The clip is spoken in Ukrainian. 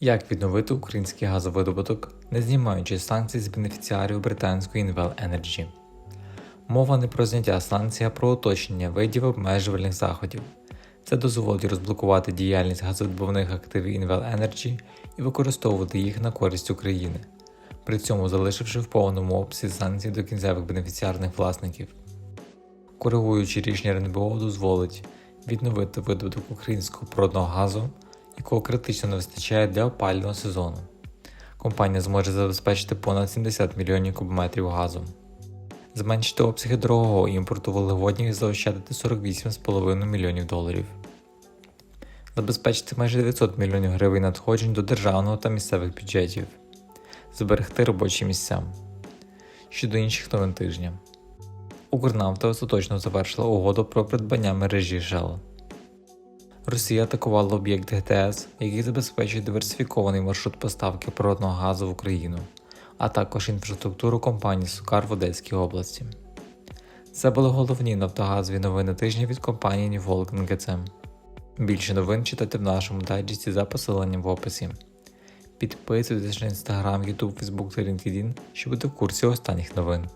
Як відновити український газовидобуток, не знімаючи санкцій з бенефіціарів британської Invel Energy? Мова не про зняття санкцій, а про уточнення видів обмежувальних заходів. Це дозволить розблокувати діяльність газовидобувних активів Invel Energy і використовувати їх на користь України, при цьому залишивши в повному обсязі санкції до кінцевих бенефіціарних власників. Коригуючи рішення РНБО дозволить відновити видобуток українського природного газу, якого критично не вистачає для опалювального сезону. Компанія зможе забезпечити понад 70 мільйонів кубометрів газу, зменшити обсяги дорогого імпорту вуглеводнів і заощадити 48,5 мільйонів доларів, забезпечити майже 900 мільйонів гривень надходжень до державного та місцевих бюджетів, зберегти робочі місця. Щодо інших новин тижня. Укрнафта остаточно завершила угоду про придбання мережі Shell. Росія атакувала об'єкт ГТС, який забезпечує диверсифікований маршрут поставки природного газу в Україну, а також інфраструктуру компанії Сукар в Одеській області. Це були головні нафтогазові новини тижня від компанії New GCM. Більше новин читайте в нашому дайджесті за посиланням в описі. Підписуйтесь на Instagram, YouTube, Facebook та LinkedIn, щоб бути в курсі останніх новин.